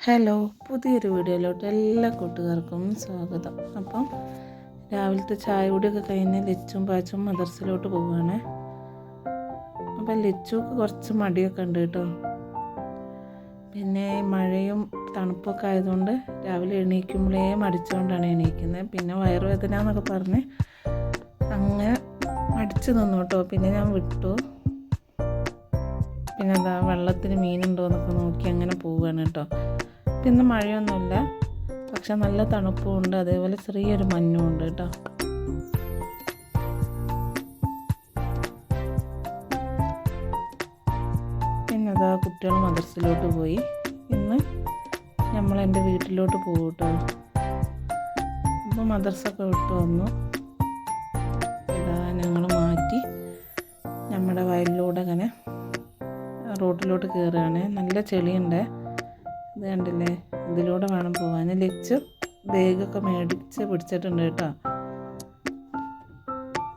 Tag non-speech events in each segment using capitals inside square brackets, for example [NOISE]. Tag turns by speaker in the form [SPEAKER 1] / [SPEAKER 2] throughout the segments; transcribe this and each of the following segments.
[SPEAKER 1] Hello പുതിയൊരു വീഡിയോയിലോട്ട് എല്ലാ കൂട്ടുകാർക്കും സ്വാഗതം. അപ്പം രാവിലത്തെ ചായ കൂടിയൊക്കെ കഴിഞ്ഞ് ലിച്ചും പാച്ചും മദർസിലോട്ട് പോവുകയാണ്. അപ്പം ലച്ചുക്ക് കുറച്ച് മടിയൊക്കെ ഉണ്ട് കേട്ടോ. പിന്നെ മഴയും തണുപ്പൊക്കെ ആയതുകൊണ്ട് രാവിലെ എണീക്കുമ്പോഴേ മടിച്ചുകൊണ്ടാണ് എണീക്കുന്നത്. പിന്നെ വയറുവേദന എന്നൊക്കെ പറഞ്ഞ് അങ്ങനെ മടിച്ചു നിന്നു കേട്ടോ. പിന്നെ ഞാൻ വിട്ടു. പിന്നെ എന്താ വെള്ളത്തിന് മീനുണ്ടോ എന്നൊക്കെ നോക്കി അങ്ങനെ പോവുകയാണ് കേട്ടോ. പിന്നെ മഴയൊന്നുമില്ല. പക്ഷെ നല്ല തണുപ്പും ഉണ്ട് അതേപോലെ ചെറിയൊരു മഞ്ഞും ഉണ്ട് കേട്ടോ. പിന്നെ അതാ കുട്ടികൾ മദർസിലോട്ട് പോയി. ഇന്ന് നമ്മൾ എന്റെ വീട്ടിലോട്ട് പോകും കേട്ടോ. അപ്പോൾ മദർസൊക്കെ വിട്ട് വന്നു. ഇതാ ഞങ്ങൾ മാറ്റി. നമ്മുടെ വയലിലൂടെ അങ്ങനെ റോഡിലോട്ട് കയറുകയാണ് നല്ല ചെളിയുണ്ട്. ഇത് കണ്ടില്ലേ? ഇതിലൂടെ വേണം പോകാൻ ലച്ച് ബാഗൊക്കെ മേടിച്ച് പിടിച്ചിട്ടുണ്ട് കേട്ടോ.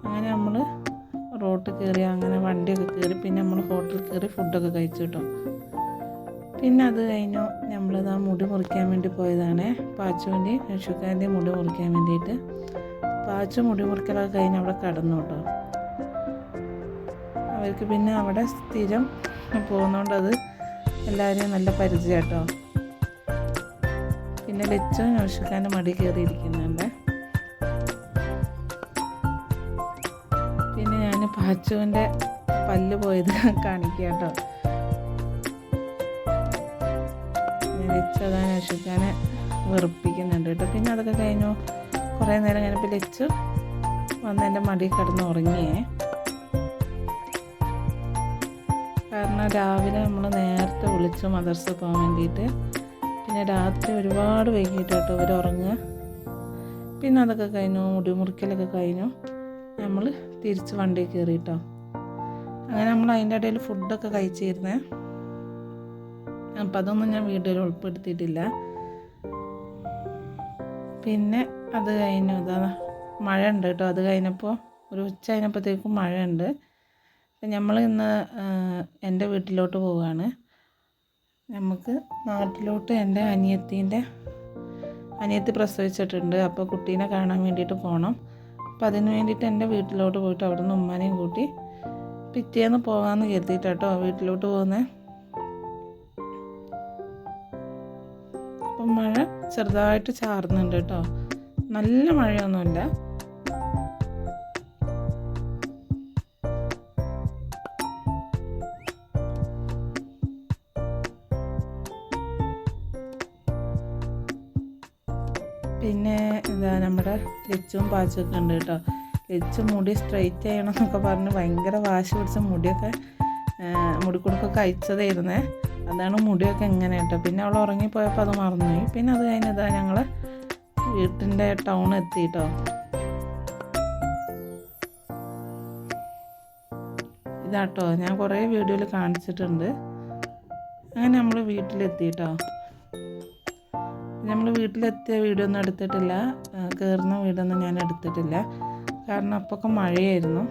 [SPEAKER 1] അങ്ങനെ നമ്മൾ റോട്ടിൽ കയറി അങ്ങനെ വണ്ടിയൊക്കെ കയറി പിന്നെ നമ്മൾ ഹോട്ടലിൽ കയറി ഫുഡൊക്കെ കഴിച്ചു കേട്ടോ. പിന്നെ അത് കഴിഞ്ഞു നമ്മളിത് ആ മുടി മുറിക്കാൻ വേണ്ടി പോയതാണ്. പാച്ചുവിന്റെ യശുക്കാന്റെ മുടി മുറിക്കാൻ വേണ്ടിയിട്ട്. പാച്ചു മുടി മുറിക്കലൊക്കെ കഴിഞ്ഞ് അവിടെ കടന്നു കേട്ടോ. അവർക്ക് പിന്നെ അവിടെ സ്ഥിരം പോകുന്നതുകൊണ്ട് അത് എല്ലാവരെയും നല്ല പരിചയം കേട്ടോ പിന്നെ ലച്ചു നൗഷിക്കാന്റെ മടി കയറിയിരിക്കുന്നുണ്ട്. പിന്നെ ഞാൻ പാച്ചുവിന്റെ പല്ല് പോയത് [LAUGHS] കാണിക്കുക കേട്ടോ ലച്ചു അതാ വെറുപ്പിക്കുന്നുണ്ട് കേട്ടോ. പിന്നെ അതൊക്കെ കഴിഞ്ഞു. കുറേ നേരം കഴിഞ്ഞപ്പോൾ ലച്ചു വന്ന് എന്റെ മടി കിടന്ന് ഉറങ്ങിയേ. കാരണം രാവിലെ നമ്മൾ നേരത്തെ വിളിച്ചു മദർസ് പോകാൻ വേണ്ടിയിട്ട്. പിന്നെ രാത്രി ഒരുപാട് വൈകിട്ട് കേട്ടോ ഇവർ ഉറങ്ങുക. പിന്നെ അതൊക്കെ കഴിഞ്ഞു മുടിമുറിക്കലൊക്കെ കഴിഞ്ഞു. നമ്മൾ തിരിച്ച് വണ്ടി കയറി കേട്ടോ. അങ്ങനെ നമ്മൾ അതിന്റെ ഇടയിൽ ഫുഡൊക്കെ കഴിച്ചിരുന്നേ. അപ്പം അതൊന്നും ഞാൻ വീട്ടിൽ ഉൾപ്പെടുത്തിയിട്ടില്ല. പിന്നെ അത് കഴിഞ്ഞു. അതാ മഴ ഉണ്ട് കേട്ടോ. അത് കഴിഞ്ഞപ്പോൾ ഒരു ഉച്ച കഴിഞ്ഞപ്പോഴത്തേക്കും മഴയുണ്ട്. നമ്മൾ ഇന്ന് എന്റെ വീട്ടിലോട്ട് പോവുകയാണ് നമുക്ക് നാട്ടിലോട്ട് എന്റെ അനിയത്തീന്റെ അനിയത്തി പ്രസവിച്ചിട്ടുണ്ട്. അപ്പോൾ കുട്ടീനെ കാണാൻ വേണ്ടിയിട്ട് പോകണം അപ്പം അതിന് വേണ്ടിയിട്ട് എന്റെ വീട്ടിലോട്ട് പോയിട്ട് അവിടെ നിന്ന് ഉമ്മാനെയും കൂട്ടി പിറ്റേന്ന് പോകാമെന്ന് കരുതിയിട്ടോ വീട്ടിലോട്ട് പോകുന്നത് അപ്പം മഴ ചെറുതായിട്ട് ചാർന്നുണ്ട് കേട്ടോ. നല്ല മഴയൊന്നുമില്ല. പിന്നെ എന്താ നമ്മുടെ ലച്ചും പാച്ചൊക്കെ ഉണ്ട് കേട്ടോ. ലച്ചു മുടി സ്ട്രെയിറ്റ് ചെയ്യണം എന്നൊക്കെ പറഞ്ഞ് ഭയങ്കര വാശി പിടിച്ച മുടിയൊക്കെ മുടിക്കുടുക്കൊക്കെ അയച്ചതായിരുന്നേ. അതാണ് മുടിയൊക്കെ എങ്ങനെ കേട്ടോ. പിന്നെ അവൾ ഉറങ്ങിപ്പോയപ്പോൾ അത് മറന്നുപോയി. പിന്നെ അത് കഴിഞ്ഞതാ ഞങ്ങൾ വീട്ടിന്റെ ടൗൺ എത്തി കേട്ടോ. ഇതാട്ടോ ഞാൻ കുറേ വീഡിയോയിൽ കാണിച്ചിട്ടുണ്ട്. അങ്ങനെ നമ്മൾ വീട്ടിലെത്തി കേട്ടോ. നമ്മൾ വീട്ടിലെത്തിയ വീഡിയോ ഒന്നും എടുത്തിട്ടില്ല കയറുന്ന വീടൊന്നും ഞാൻ എടുത്തിട്ടില്ല. കാരണം അപ്പൊക്കെ മഴയായിരുന്നു.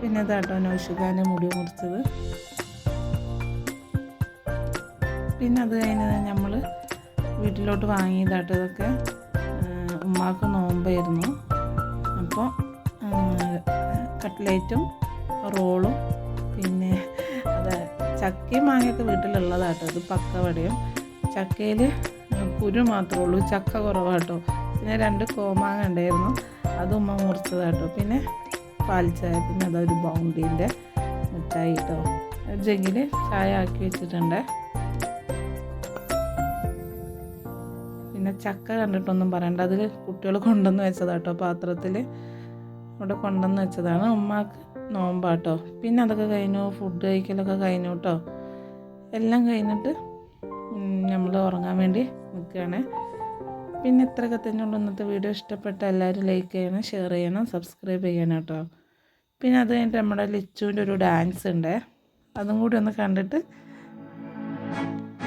[SPEAKER 1] പിന്നെ ഇതാട്ടോ നൗഷികാന്റെ മുടി മുറിച്ചത്. പിന്നെ അത് കഴിഞ്ഞ് നമ്മൾ വീട്ടിലോട്ട് വാങ്ങിയതാട്ടോ ഇതൊക്കെ. ഉമ്മാക്ക് നോമ്പായിരുന്നു. അപ്പോൾ കട്ട്ലേറ്റും റോളും പിന്നെ അത് ചക്കയും മാങ്ങയൊക്കെ വീട്ടിലുള്ളതാട്ടോ. ഇത് പക്കവടയും. ചക്കയിൽ കുരു മാത്രമേ ഉള്ളൂ. ചക്ക കുറവാട്ടോ. പിന്നെ രണ്ട് കോമാങ്ങ ഉണ്ടായിരുന്നു. അത് ഉമ്മ മുറിച്ചതാട്ടോ. പിന്നെ പാൽ ചായ പിന്നെ അതൊരു ബൗണ്ടീന്റെ മിഠായി കേട്ടോ ചായ ആക്കി വെച്ചിട്ടുണ്ട്. പിന്നെ ചക്ക കണ്ടിട്ടൊന്നും പറയണ്ട. അതിൽ കുട്ടികൾ കൊണ്ടുവന്ന് വെച്ചതാട്ടോ പാത്രത്തിൽ ഇവിടെ കൊണ്ടുവന്ന് വെച്ചതാണ്. ഉമ്മാക്ക് നോമ്പാട്ടോ. പിന്നെ അതൊക്കെ കഴിഞ്ഞു. ഫുഡ് കഴിക്കലൊക്കെ കഴിഞ്ഞു കേട്ടോ എല്ലാം കഴിഞ്ഞിട്ട് നമ്മൾ ഉറങ്ങാൻ വേണ്ടി നിൽക്കുകയാണ് പിന്നെ ഇത്രയൊക്കെ തന്നെയുള്ള. ഇന്നത്തെ വീഡിയോ ഇഷ്ടപ്പെട്ട എല്ലാവരും ലൈക്ക് ചെയ്യണം ഷെയർ ചെയ്യണം സബ്സ്ക്രൈബ് ചെയ്യണം കേട്ടോ പിന്നെ അത് കഴിഞ്ഞിട്ട് നമ്മുടെ ലിച്ചുവിന്റെ ഒരു ഡാൻസ് ഉണ്ട് അതും കൂടി ഒന്ന് കണ്ടിട്ട്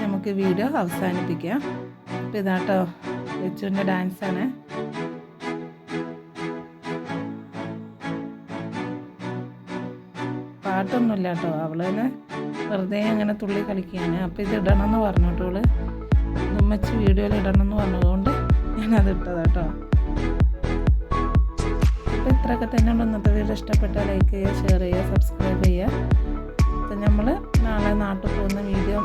[SPEAKER 1] നമുക്ക് വീഡിയോ അവസാനിപ്പിക്കാം. അപ്പോൾ ഇതാട്ടോ ലച്ചുവിന്റെ ഡാൻസാണ് പാട്ടൊന്നുമില്ല കേട്ടോ അവൾ തന്നെ വെറുതെ അങ്ങനെ തുള്ളി കളിക്കുകയാണ്. അപ്പോൾ ഇത് ഇടണം എന്ന് പറഞ്ഞു കേട്ടോ അവൾ ഉമ്മച്ചി വീഡിയോയിൽ ഇടണം എന്ന് പറഞ്ഞതുകൊണ്ട് ഞാനത് ഇട്ടത് കേട്ടോ അപ്പോൾ ഇത്രയൊക്കെ തന്നെ ഉണ്ട് ഇന്നത്തെ വീഡിയോ ഇഷ്ടപ്പെട്ടാൽ ലൈക്ക് ചെയ്യുക ഷെയർ ചെയ്യുക സബ്സ്ക്രൈബ് ചെയ്യുക. അപ്പം നമ്മൾ നാളെ നാട്ടിൽ പോകുന്ന വീഡിയോ